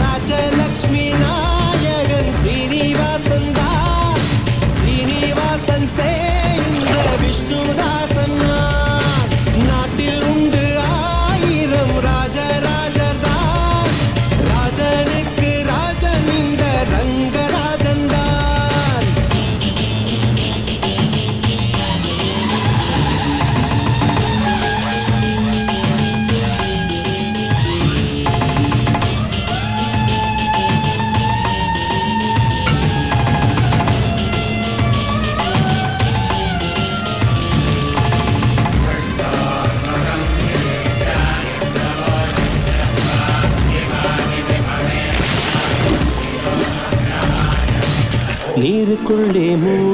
ராஜலக்ஷ்மி நாயகன் ஸ்ரீனிவாசன் தான். ஸ்ரீனிவாசன் சே நீருக்குள்ளே மூ